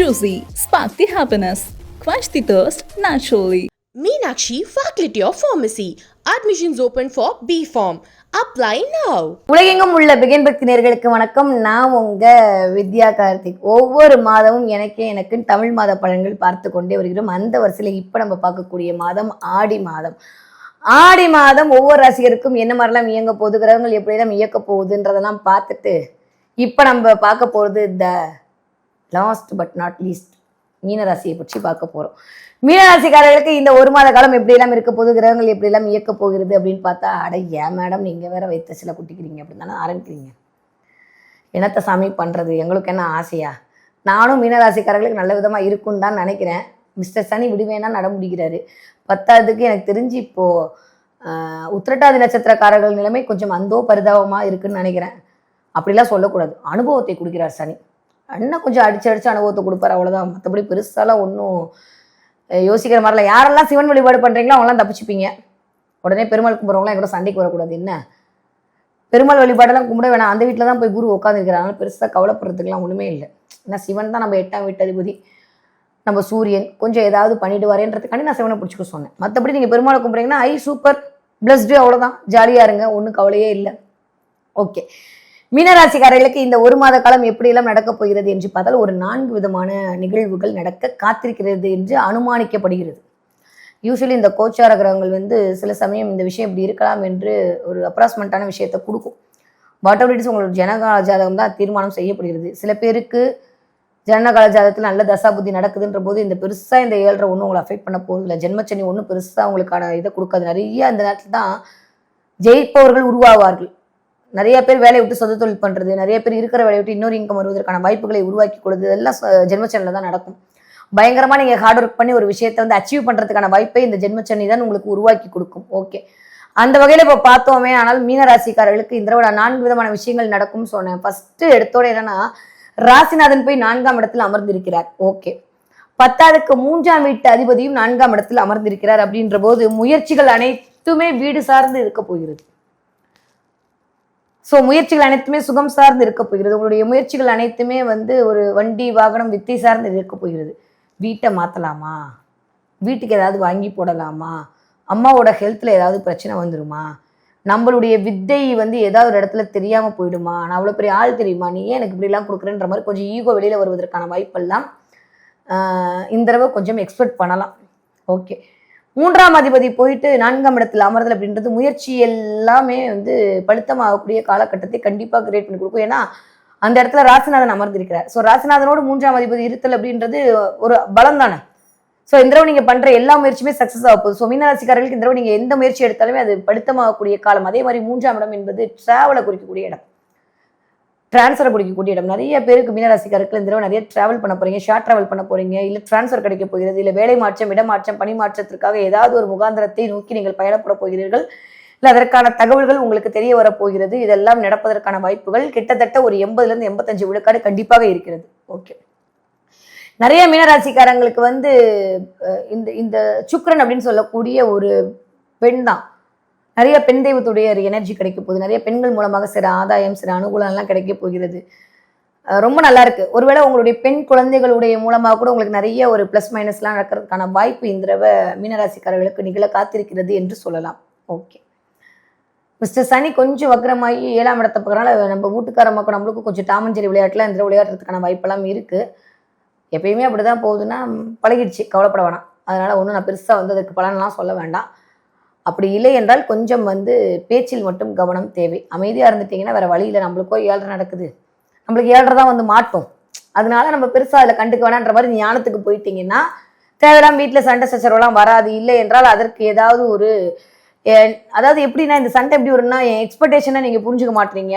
Juicy. Spark the happiness. Quench the thirst naturally. Meenakshi Faculty of Pharmacy. Admissions open for B Form. Apply now. உலகெங்கும் உள்ள begin பக்தி நேர்களுக்கு வணக்கம் நான் உங்க வித்யா கார்த்திக் ஒவ்வொரு மாதமும் எனக்கே எனக்கு தமிழ் மாத பலன்கள் பார்த்து கொண்டே வருகிறோம் அந்த வரிசையில் இப்போ நம்ம பார்க்கக்கூடிய மாதம் ஆடி மாதம் ஆடி மாதம் ஒவ்வொரு ராசிகருக்கும் என்ன மாதிரிலாம் இயங்க போகுது கிரகங்கள் எப்படிலாம் இயக்க போகுதுன்றதெல்லாம் பார்த்துட்டு இப்போ நம்ம பார்க்க போகிறது the last but not least மீனராசியை பற்றி பார்க்க போகிறோம் மீனராசிக்காரர்களுக்கு இந்த ஒரு மாத காலம் எப்படியெல்லாம் இருக்க போகுது கிரகங்கள் எப்படியெல்லாம் இயக்க போகிறது அப்படின்னு பார்த்தா அட ஏன் மேடம் நீங்கள் வேற வைத்த சில குட்டிக்கிறீங்க அப்படின்னு தானே ஆரம்பிக்கிறீங்க. என்னத்த சாமி பண்ணுறது எங்களுக்கு என்ன ஆசையா? நானும் மீனராசிக்காரர்களுக்கு நல்ல விதமாக இருக்குன்னு தான் நினைக்கிறேன். மிஸ்டர் சனி விடுவேனா நட முடிகிறாரு பத்தாவதுக்கு எனக்கு தெரிஞ்சு இப்போது உத்திரட்டாதி நட்சத்திரக்காரர்கள் நிலைமை கொஞ்சம் அந்தோ பரிதாபமாக இருக்குன்னு நினைக்கிறேன். அப்படிலாம் சொல்லக்கூடாது. அனுபவத்தை கொடுக்கிறார் சனி. அண்ணன் கொஞ்சம் அடிச்சு அடிச்சு அனுபவத்தை கொடுப்பாரு அவ்வளோதான் மற்றபடி பெருசாலாம் ஒன்றும் யோசிக்கிற மாதிரிலாம் யாரெல்லாம் சிவன் வழிபாடு பண்ணுறீங்களோ அவங்களாம் தப்பிச்சுப்பீங்க. உடனே பெருமாள் கும்பிட்றவங்களாம் என் கூட சண்டைக்கு வரக்கூடாது. என்ன? பெருமாள் வழிபாடெல்லாம் கும்பிட வேணாம். அந்த வீட்டில் தான் போய் குரு உட்காந்துருக்கிறாங்க பெருசாக கவலைப்படுறதுக்குலாம் ஒன்றுமே இல்லை. ஏன்னா சிவன் தான் நம்ம எட்டாம் வீட்டு அதிபதி நம்ம சூரியன் கொஞ்சம் ஏதாவது பண்ணிடுவாரேன்றதுக்காண்டி நான் சிவனை பிடிச்சிக்க சொன்னேன். மற்றபடி நீங்கள் பெருமாளை கும்பிட்றீங்கன்னா ஐ சூப்பர் பிளஸ்டு அவ்வளோதான் ஜாலியாக இருங்க. ஒன்றும் கவலையே இல்லை. ஓகே. மீனராசிக்காரர்களுக்கு இந்த ஒரு மாத காலம் எப்படியெல்லாம் நடக்கப் போகிறது என்று பார்த்தால் ஒரு நான்கு விதமான நிகழ்வுகள் நடக்க காத்திருக்கிறது என்று அனுமானிக்கப்படுகிறது. யூஸ்வலி இந்த கோச்சார கிரகங்கள் வந்து சில சமயம் இந்த விஷயம் இப்படி இருக்கலாம் என்று ஒரு அப்ராஸ்மெண்ட்டான விஷயத்தை கொடுக்கும். வாட் எவர் இட்ஸ் உங்களோட ஜனகால ஜாதகம் தான் தீர்மானம் செய்யப்படுகிறது. சில பேருக்கு ஜனகால ஜாதகத்தில் நல்ல தசாபுத்தி நடக்குதுன்ற போது இந்த பெருசாக இந்த ஏழரை ஒன்றும் உங்களை அஃபெக்ட் பண்ண போகிறது இல்லை. ஜென்மச்சனி ஒன்றும் பெருசாக உங்களுக்கான இதை கொடுக்காது. நிறைய அந்த நேரத்தில் தான் ஜெயிப்பவர்கள் உருவாவார்கள். நிறைய பேர் வேலையை விட்டு சொந்த தொழில் பண்ணுறது நிறைய பேர் இருக்கிற வேலையை விட்டு இன்னொரு இன்கம் வருவதற்கான வாய்ப்புகளை உருவாக்கி கொடுது இதெல்லாம் ஜென்மச்சனில் தான் நடக்கும். பயங்கரமாக நீங்கள் ஹார்ட் ஒர்க் பண்ணி ஒரு விஷயத்தை வந்து அச்சீவ் பண்ணுறதுக்கான வாய்ப்பை இந்த ஜென்மச்சனி தான் உங்களுக்கு உருவாக்கி கொடுக்கும். ஓகே அந்த வகையில் இப்போ பார்த்தோமே ஆனால் மீனராசிக்காரர்களுக்கு இந்த தடவை நான்கு விதமான விஷயங்கள் நடக்கும்னு சொன்னேன். ஃபஸ்ட்டு எடுத்தோட என்னன்னா ராசிநாதன் போய் நான்காம் இடத்தில் அமர்ந்திருக்கிறார். ஓகே பத்தாவதுக்கு மூன்றாம் வீட்டு அதிபதியும் நான்காம் இடத்தில் அமர்ந்திருக்கிறார் அப்படின்ற போது முயற்சிகள் அனைத்துமே வீடு சார்ந்து இருக்க போகிறது. ஸோ முயற்சிகள் அனைத்துமே சுகம் சார்ந்து இருக்க போகிறது. உங்களுடைய முயற்சிகள் அனைத்துமே வந்து ஒரு வண்டி வாகனம் வித்தை சார்ந்து இருக்க போகிறது. வீட்டை மாற்றலாமா வீட்டுக்கு ஏதாவது வாங்கி போடலாமா? அம்மாவோட ஹெல்த்தில் ஏதாவது பிரச்சனை வந்துருமா? நம்மளுடைய வித்தை வந்து ஏதாவது ஒரு இடத்துல தெரியாமல் போயிடுமா? நான் அவ்வளோ பெரிய ஆள் தெரியுமா? நீ ஏன் எனக்கு இப்படிலாம் கொடுக்குறேன்ற மாதிரி கொஞ்சம் ஈகோ வெளியில் வருவதற்கான வாய்ப்பெல்லாம் இந்த தடவை கொஞ்சம் எக்ஸ்பெக்ட் பண்ணலாம். ஓகே மூன்றாம் அதிபதி போயிட்டு நான்காம் இடத்துல அமர்தல் அப்படின்றது முயற்சி எல்லாமே வந்து பழுத்தமாகக்கூடிய காலகட்டத்தை கண்டிப்பாக கிரியேட் பண்ணி கொடுக்கும். ஏன்னா அந்த இடத்துல ராசிநாதன் அமர்ந்திருக்கிறார். ஸோ ராசிநாதனோடு மூன்றாம் அதிபதி இருத்தல் அப்படின்றது ஒரு பலம் தானே ஸோ இந்த தடவை நீங்கள் பண்ணுற எல்லா முயற்சியுமே சக்ஸஸ் ஆக போகுது. ஸோ மீனராசிக்காரர்களுக்கு இந்த தடவை நீங்கள் எந்த முயற்சி எடுத்தாலுமே அது படுத்தமாகக்கூடிய காலம். அதே மாதிரி மூன்றாம் இடம் என்பது டிராவலை குறிக்கக்கூடிய இடம். டிரான்ஸ்ஃபரை பிடிக்கக்கூடிய இடம். நிறைய பேருக்கு மீனராசிக்காரர்கள் இந்த தடவை நிறைய டிராவல் பண்ண போறீங்க. ஷார்ட் டிராவல் பண்ண போறீங்க. இல்லை டிரான்ஸ்ஃபர் கிடைக்க போகிறது. இல்லை வேலை மாற்றம் இடமாற்றம் பணி மாற்றத்திற்காக ஏதாவது ஒரு முகாந்திரத்தை நோக்கி நீங்கள் பயணப்பட போகிறீர்கள். இல்லை அதற்கான தகவல்கள் உங்களுக்கு தெரிய வரப்போகிறது இதெல்லாம் நடப்பதற்கான வாய்ப்புகள் கிட்டத்தட்ட ஒரு எண்பதுலேருந்து எண்பத்தஞ்சு விழுக்காடு கண்டிப்பாக இருக்கிறது. ஓகே நிறைய மீனராசிக்காரங்களுக்கு வந்து இந்த இந்த சுக்கரன் அப்படின்னு சொல்லக்கூடிய ஒரு பெண் தான். நிறைய பெண் தெய்வத்துடைய ஒரு எனர்ஜி கிடைக்க போகுது. நிறைய பெண்கள் மூலமாக சில ஆதாயம் சில அனுகூலம்லாம் கிடைக்க போகிறது. ரொம்ப நல்லா இருக்கு. ஒருவேளை உங்களுடைய பெண் குழந்தைகளுடைய மூலமாக கூட உங்களுக்கு நிறைய ஒரு ப்ளஸ் மைனஸ்லாம் நடக்கிறதுக்கான வாய்ப்பு இந்த தடவை மீனராசிக்காரர்களுக்கு நிகழ காத்திருக்கிறது என்று சொல்லலாம். ஓகே மிஸ்டர் சனி கொஞ்சம் வக்கரமாகி ஏழாம் இடத்த போகிறனால நம்ம வீட்டுக்கார மக்கள் நம்மளுக்கும் கொஞ்சம் டாமஞ்சேரி விளையாட்டுலாம் இந்த விளையாடுறதுக்கான வாய்ப்பெல்லாம் இருக்குது எப்பயுமே அப்படி தான் போகுதுன்னா பழகிடுச்சு. கவலைப்பட வேணாம். அதனால் ஒன்றும் நான் பெருசாக வந்து அதுக்கு பலன்லாம் சொல்ல வேண்டாம். அப்படி இல்லை என்றால் கொஞ்சம் வந்து பேச்சில் மட்டும் கவனம் தேவை. அமைதியாக இருந்துட்டீங்கன்னா வேறு வழியில் நம்மளுக்கோ ஏழரை நடக்குது. நம்மளுக்கு ஏழரை தான் வந்து மாட்டோம். அதனால நம்ம பெருசாக அதில் கண்டுக்க வேணான்ற மாதிரி ஞானத்துக்கு போயிட்டீங்கன்னா தேவையில்லாம வீட்டில் சண்டை சச்சரவுலாம் வராது. இல்லை என்றால் அதற்கு ஏதாவது ஒரு அதாவது எப்படின்னா இந்த சண்டை எப்படி வரும்னா என் எக்ஸ்பெக்டேஷனை நீங்கள் புரிஞ்சுக்க மாட்டீங்க.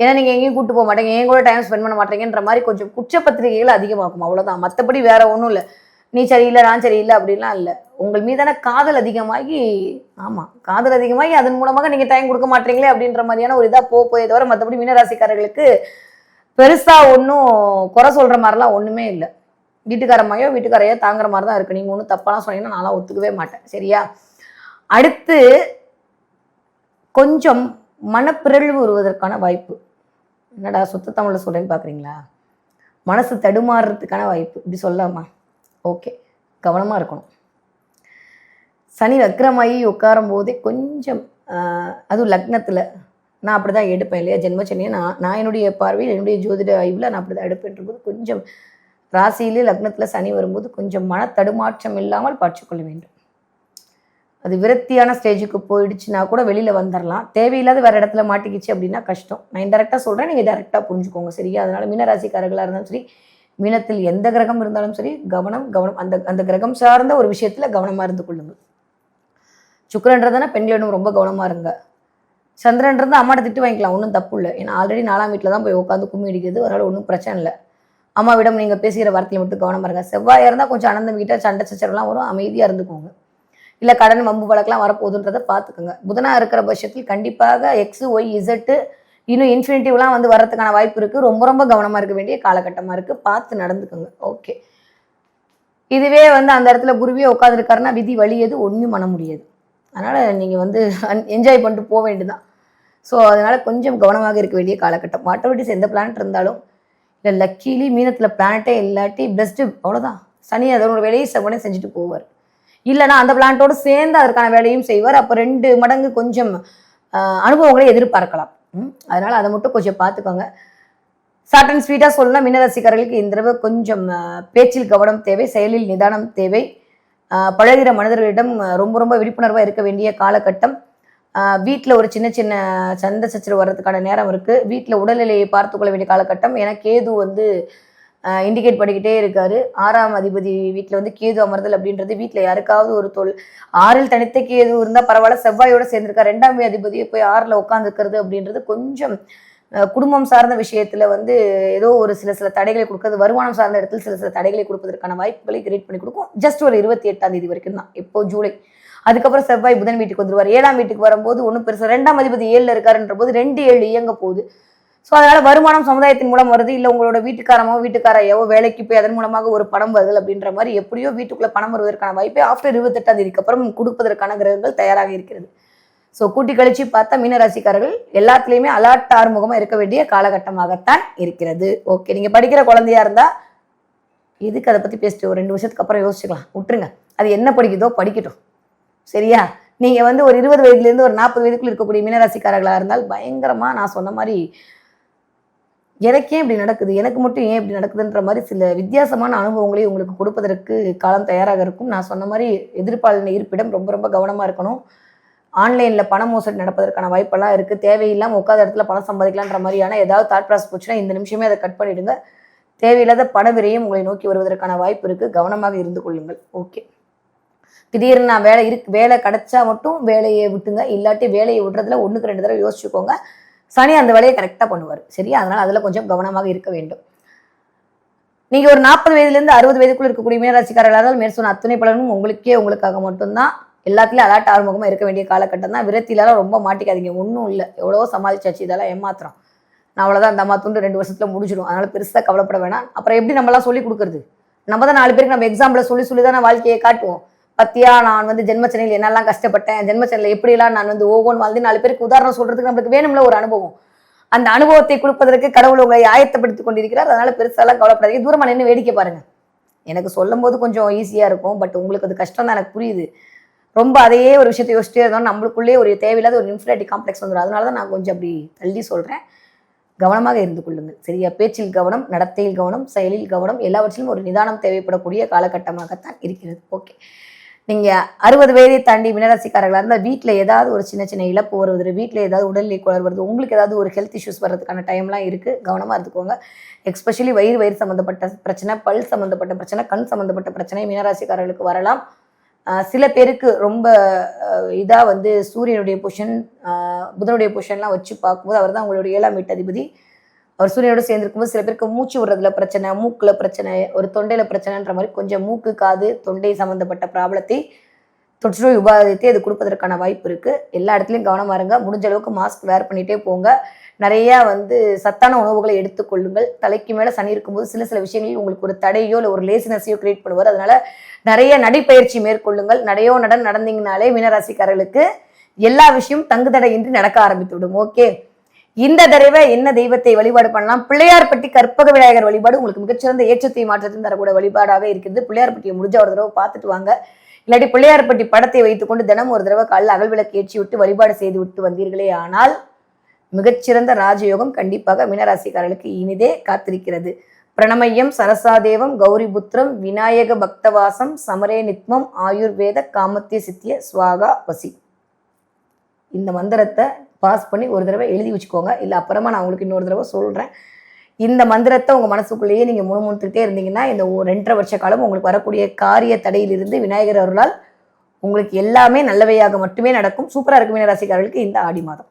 ஏன்னா நீங்கள் எங்கேயும் கூட்டு போக மாட்டீங்க. என் கூட டைம் ஸ்பெண்ட் பண்ண மாட்டேங்கன்ற மாதிரி கொஞ்சம் குற்றப்பத்திரிகைகள் அதிகமாகும். அவ்வளோதான் மற்றபடி வேற ஒன்றும் இல்லை. நீ சரியில்லை நான் சரியில்லை அப்படிலாம் இல்லை. உங்கள் மீதான காதல் அதிகமாகி ஆமாம் காதல் அதிகமாகி அதன் மூலமாக நீங்கள் டைம் கொடுக்க மாட்டீங்களே அப்படின்ற மாதிரியான ஒரு இதாக போக போய் தவிர மற்றபடி மீனராசிக்காரர்களுக்கு பெருசாக ஒன்றும் குறை சொல்கிற மாதிரிலாம் ஒன்றுமே இல்லை. வீட்டுக்காரமாயோ வீட்டுக்காரையோ தாங்குற மாதிரி தான் இருக்குது நீங்கள் ஒன்றும் தப்பாலாம் சொன்னீங்கன்னா நான்லாம் ஒத்துக்கவே மாட்டேன். சரியா? அடுத்து கொஞ்சம் மனப்பிறழ்வு வருவதற்கான வாய்ப்பு. என்னடா சுத்த தமிழில் சொல்கிறேன்னு பார்க்குறீங்களா மனசு தடுமாறுறதுக்கான வாய்ப்பு. இப்படி சொல்லாமா ஓகே. கவனமாக இருக்கணும். சனி வக்ரமாயி உட்காரும் போதே கொஞ்சம் அதுவும் லக்னத்தில் நான் அப்படி தான் எடுப்பேன் இல்லையா? ஜென்மச்சனியை நான் நான் என்னுடைய பார்வையில் என்னுடைய ஜோதிட ஆய்வில் நான் அப்படி தான் எடுப்பேன்ற கொஞ்சம் ராசியிலே லக்னத்தில் சனி வரும்போது கொஞ்சம் மன தடுமாற்றம் இல்லாமல் பார்த்துக்கொள்ள வேண்டும். அது விரக்தியான ஸ்டேஜுக்கு போயிடுச்சுன்னா கூட வெளியில் வந்துடலாம் தேவையில்லாத வேறு இடத்துல மாட்டிக்கிச்சு அப்படின்னா கஷ்டம். நான் இன்டெரக்டாக சொல்கிறேன் நீங்கள் டேரெக்டாக புரிஞ்சுக்கோங்க சரியா? அதனால் மீனராசிக்காரர்களாக இருந்தாலும் சரி மீனத்தில் எந்த கிரகம் இருந்தாலும் சரி கவனம் கவனம் அந்த அந்த கிரகம் சார்ந்த ஒரு விஷயத்தில் கவனமாக இருந்து கொள்ளுங்கள். சுக்கரன்றதுனா பெண்களிடம் ரொம்ப கவனமாக இருங்க. சந்திரன்றது அம்மாட்ட திட்டு வாங்கிக்கலாம் ஒன்றும் தப்பு இல்லை. ஏன்னா ஆல்ரெடி நாலாம் வீட்டில் தான் போய் உட்காந்து கும்மி அடிக்கிறது அதனால் ஒன்றும் பிரச்சனை இல்லை. அம்மாவிடம் நீங்கள் பேசுகிற வார்த்தையை மட்டும் கவனமாக இருங்க. செவ்வாயாக இருந்தால் கொஞ்சம் அனந்தம் வீட்டாக சண்டை சச்சரவுலாம் வரும் அமைதியாக இருந்துக்கோங்க. இல்லை கடன் வம்பு வழக்கெல்லாம் வரப்போகுதுன்றதை பார்த்துக்கோங்க. புதனாக இருக்கிற பட்சத்தில் கண்டிப்பாக எக்ஸு ஒய் இசட்டு இன்னும் இன்ஃபினிட்டிவ்லாம் வந்து வரதுக்கான வாய்ப்பு இருக்குது ரொம்ப ரொம்ப கவனமாக இருக்க வேண்டிய காலகட்டமாக இருக்குது பார்த்து நடந்துக்கோங்க. ஓகே. இதுவே வந்து அந்த இடத்துல குருவியே உட்காந்துருக்காருன்னா விதி வழியது ஒன்றும் பண்ண முடியாது. அதனால் நீங்கள் வந்து என்ஜாய் பண்ணிட்டு போக வேண்டியதுதான். ஸோ அதனால் கொஞ்சம் கவனமாக இருக்க வேண்டிய காலகட்டம். மற்றபடி எந்த பிளானட் இருந்தாலும் இல்லை லக்கீலி மீனத்தில் பிளானட்டே இல்லாட்டி பெஸ்ட்டு அவ்வளோதான் சனி அதனோட வேலையை செவ்வனே செஞ்சுட்டு போவார். இல்லைனா அந்த பிளானட்டோடு சேர்ந்து அதற்கான வேலையும் செய்வார். அப்போ ரெண்டு மடங்கு கொஞ்சம் அனுபவங்களை எதிர்பார்க்கலாம். அதனால் அதை மட்டும் கொஞ்சம் பார்த்துக்கோங்க. ஷார்ட் அண்ட் ஸ்வீட்டாக சொல்லணும் மீனராசிக்காரர்களுக்கு இந்த தடவை கொஞ்சம் பேச்சில் கவனம் தேவை செயலில் நிதானம் தேவை. பழகிற மனிதர்களிடம் ரொம்ப ரொம்ப விழிப்புணர்வாக இருக்க வேண்டிய காலகட்டம். வீட்டில் ஒரு சின்ன சின்ன சண்டை சச்சரவு வர்றதுக்கான நேரம் இருக்குது வீட்டில் உடல்நிலையை பார்த்துக்கொள்ள வேண்டிய காலகட்டம். ஏன்னா கேது வந்து இண்டிகேட் பண்ணிக்கிட்டே இருக்காரு. ஆறாம் அதிபதி வீட்டில் வந்து கேது அமர்தல் அப்படின்றது வீட்டில் யாருக்காவது ஒரு தொல் ஆறில் தனித்த கேது இருந்தால் பரவாயில்ல செவ்வாயோட சேர்ந்திருக்கா ரெண்டாம் அதிபதியை போய் ஆறில் உட்காந்துருக்கிறது அப்படின்றது கொஞ்சம் குடும்பம் சார்ந்த விஷயத்தில் வந்து ஏதோ ஒரு சில சில தடைகளை கொடுக்கறது வருமானம் சார்ந்த இடத்துல சில சில தடைகளை கொடுப்பதற்கான வாய்ப்புகளை கிரியேட் பண்ணி கொடுக்கும். ஜஸ்ட் ஒரு இருபத்தி எட்டாம் தேதி வரைக்கும் தான். இப்போ ஜூலை. அதுக்கப்புறம் செவ்வாய் புதன் வீட்டுக்கு வந்துருவார். ஏழாம் வீட்டுக்கு வரும்போது ஒன்றும் பெருசாக ரெண்டாம் அதிபதி ஏழில் இருக்காருன்ற போது ரெண்டு ஏழு இயங்க போகுது. ஸோ அதனால வருமானம் சமுதாயத்தின் மூலம் வருது இல்லை உங்களோட வீட்டுக்காரமோ வீட்டுக்காரையோ வேலைக்கு போய் அதன் மூலமாக ஒரு பணம் வருது அப்படின்ற மாதிரி எப்படியோ வீட்டுக்குள்ள பணம் வருவதற்கான வாய்ப்பை ஆஃப்டர் இருபத்தெட்டாம் தேதிக்கு அப்புறம் கொடுப்பதற்கான கிரகங்கள் தயாராக இருக்கிறது. ஸோ கூட்டி கழிச்சு பார்த்தா மீனராசிக்காரர்கள் எல்லாத்துலேயுமே அலர்ட் ஆறுமுகமாக இருக்க வேண்டிய காலகட்டமாகத்தான் இருக்கிறது. ஓகே நீங்கள் படிக்கிற குழந்தையா இருந்தால் எதுக்கு அதை பற்றி பேசிட்டு ஒரு ரெண்டு வருஷத்துக்கு அப்புறம் யோசிச்சுக்கலாம். விட்டுருங்க. அது என்ன படிக்குதோ படிக்கட்டும். சரியா? நீங்கள் வந்து ஒரு இருபது வயதுலேருந்து ஒரு நாற்பது வயதுக்குள்ள இருக்கக்கூடிய மீனராசிக்காரர்களாக இருந்தால் பயங்கரமாக நான் சொன்ன மாதிரி எனக்கே இப்படி நடக்குது எனக்கு மட்டும் ஏன் இப்படி நடக்குதுன்ற மாதிரி சில வித்தியாசமான அனுபவங்களை உங்களுக்கு கொடுப்பதற்கு காலம் தயாராக இருக்கும். நான் சொன்ன மாதிரி எதிர்ப்பாளன இருப்பிடம் ரொம்ப ரொம்ப கவனமாக இருக்கணும். ஆன்லைனில் பண மோசடி நடப்பதற்கான வாய்ப்பெல்லாம் இருக்குது தேவையில்லாமல் உட்காத இடத்துல பணம் சம்பாதிக்கலான்ற மாதிரியான ஏதாவது தாட் ப்ராசஸ் போச்சுன்னா இந்த நிமிஷமே அதை கட் பண்ணிவிடுங்க தேவையில்லாத பண விரையும் உங்களை நோக்கி வருவதற்கான வாய்ப்பு இருக்குது கவனமாக இருந்து கொள்ளுங்கள். ஓகே திடீர்னு நான் வேலை இருக்கு வேலை கிடைச்சா மட்டும் வேலையை விட்டுங்க இல்லாட்டி வேலையை விடுறதுல ஒன்றுக்கு ரெண்டு தடவை யோசிச்சுக்கோங்க. சனி அந்த வேலையை கரெக்டாக பண்ணுவார். சரியா? அதனால் அதில் கொஞ்சம் கவனமாக இருக்க வேண்டும். நீங்கள் ஒரு நாற்பது வயதுலேருந்து அறுபது வயதுக்குள்ள இருக்கக்கூடிய மீனராசிக்காரர்களாக இருந்தாலும் மேற் சொன்ன அத்தனை பலனும் உங்களுக்கே உங்களுக்காக மட்டும்தான். எல்லாத்துலேயும் அலாட் ஆறுமுகமாக இருக்க வேண்டிய காலகட்டம் தான். விரத்திலலாம் ரொம்ப மாட்டிக்காதீங்க. ஒன்றும் இல்லை. எவ்வளவோ சமாளிச்சாச்சு. இதெல்லாம் ஏமாத்திரம் நான் அவ்வளோதான் அந்த அம்மா துண்டு ரெண்டு வருஷத்தில் முடிச்சிடும் அதனால் பெருசாக கவலைப்பட வேணாம். அப்புறம் எப்படி நம்மளாம் சொல்லி கொடுக்குறது? நம்ம தான் நாலு பேருக்கு நம்ம எக்ஸாம்பிளை சொல்லி சொல்லி தான் வாழ்க்கையை காட்டுவோம். பத்தியா நான் வந்து ஜென்மச்சனையில் என்னெல்லாம் கஷ்டப்பட்டேன் ஜென்மச்சனையில் எப்படிலாம் நான் வந்து ஒவ்வொன்று வாழ்ந்து நாலு பேருக்கு உதாரணம் சொல்றதுக்கு நம்மளுக்கு வேணும்ல ஒரு அனுபவம். அந்த அனுபவத்தை கொடுப்பதற்கு கடவுள் உங்களை ஆயத்தப்படுத்தி கொண்டிருக்கிறார். அதனால பெருசாலாம் கவலைப்படாதீங்க. தூரமாக நின்று வேடிக்கை பாருங்க. எனக்கு சொல்லும் போது கொஞ்சம் ஈஸியாக இருக்கும். பட் உங்களுக்கு அது கஷ்டம் தான் எனக்கு புரியுது. ரொம்ப அதையே ஒரு விஷயத்தை யோசிச்சுட்டே இருந்தோம் நம்மளுக்குள்ளே ஒரு தேவையில்லாத ஒரு இன்ஃபினிட்டி காம்ப்ளெக்ஸ் வந்துடும் அதனால தான் நான் கொஞ்சம் அப்படி தள்ளி சொல்கிறேன் கவனமாக இருந்து கொள்ளுங்கள். சரியா? பேச்சில் கவனம் நடத்தையில் கவனம் செயலில் கவனம் எல்லாவற்றிலும் ஒரு நிதானம் தேவைப்படக்கூடிய காலகட்டமாகத்தான் இருக்கிறது. ஓகே நீங்கள் அறுபது வயதை தாண்டி மினராசிக்காரர்களாக இருந்தால் வீட்டில் ஏதாவது ஒரு சின்ன சின்ன இழப்பு வருவது வீட்டில் ஏதாவது உடல்நிலை குளர் வருது உங்களுக்கு ஏதாவது ஒரு ஹெல்த் இஷ்யூஸ் வர்றதுக்கான டைம்லாம் இருக்குது கவனமாக இருந்துக்கோங்க. எஸ்பெஷலி வயிறு வயிறு சம்மந்தப்பட்ட பிரச்சனை பல் சம்மந்தப்பட்ட பிரச்சனை கண் சம்மந்தப்பட்ட பிரச்சனை மினராசிக்காரர்களுக்கு வரலாம். சில பேருக்கு ரொம்ப இதாக வந்து சூரியனுடைய பொஷன் புதனுடைய பொஷன்லாம் வச்சு பார்க்கும்போது அவர் தான் உங்களுடைய ஏழாம் வீட்டு அதிபதி. அவர் சூரியனோட சேர்ந்துருக்கும்போது சில பேருக்கு மூச்சு விடுறதுல பிரச்சனை மூக்கில் பிரச்சனை ஒரு தொண்டையில் பிரச்சனைன்ற மாதிரி கொஞ்சம் மூக்கு காது தொண்டை சம்மந்தப்பட்ட ப்ராப்ளத்தை தொற்றுநோய் உபாதத்தை அது கொடுப்பதற்கான வாய்ப்பு இருக்குது எல்லா இடத்துலையும் கவனமாக இருங்க. முடிஞ்ச அளவுக்கு மாஸ்க் வேர் பண்ணிகிட்டே போங்க. நிறையா வந்து சத்தான உணவுகளை எடுத்துக்கொள்ளுங்கள் தலைக்கு மேலே சனி இருக்கும்போது சில சில விஷயங்களில் உங்களுக்கு ஒரு தடையோ இல்லை ஒரு லேசினஸையோ கிரியேட் பண்ணுவார். அதனால நிறைய நடைப்பயிற்சி மேற்கொள்ளுங்கள். நடையோ நடன் நடந்தீங்கனாலே மீனராசிக்காரர்களுக்கு எல்லா விஷயமும் தங்கு தடையின்றி நடக்க ஆரம்பித்து விடும். ஓகே இந்த தடவை என்ன தெய்வத்தை வழிபாடு பண்ணலாம்? பிள்ளையார்பட்டி கற்பக விநாயகர் வழிபாடு உங்களுக்கு மிகச்சிறந்த ஏற்றத்தை மாற்றத்தையும் தரக்கூடிய வழிபாடாக இருக்குது. பிள்ளையார்பட்டியை முடிஞ்ச ஒரு தடவை பார்த்துட்டு வாங்க. இல்லாட்டி பிள்ளையார்பட்டி படத்தை வைத்துக்கொண்டு தினம் ஒரு தடவை காலைல அகல்விளக்கு ஏற்றி விட்டு வழிபாடு செய்து விட்டு வந்தீர்களே ஆனால் மிகச்சிறந்த ராஜயோகம் கண்டிப்பாக மீனராசிக்காரர்களுக்கு இனிதே காத்திருக்கிறது. பிரணமயம் சரசாதேவம் கௌரிபுத்திரம் விநாயக பக்தவாசம் சமரே நித்மம் ஆயுர்வேத காமத்திய சித்திய சுவாகா வசி. இந்த மந்திரத்தை பாஸ் பண்ணி ஒரு தடவை எழுதி வச்சுக்கோங்க. இல்லை அப்புறமா நான் உங்களுக்கு இன்னொரு தடவை சொல்கிறேன் இந்த மந்திரத்தை உங்கள் மனசுக்குள்ளேயே நீங்கள் முணுமுணுத்துக்கிட்டே இருந்தீங்கன்னா இந்த ஒரு ரெண்டரை வருஷ காலம் உங்களுக்கு வரக்கூடிய காரிய தடையிலிருந்து விநாயகர் அருளால் உங்களுக்கு எல்லாமே நல்லவையாக மட்டுமே நடக்கும். சூப்பராக இருக்கும் மீனராசிக்காரர்களுக்கு இந்த ஆடி மாதம்.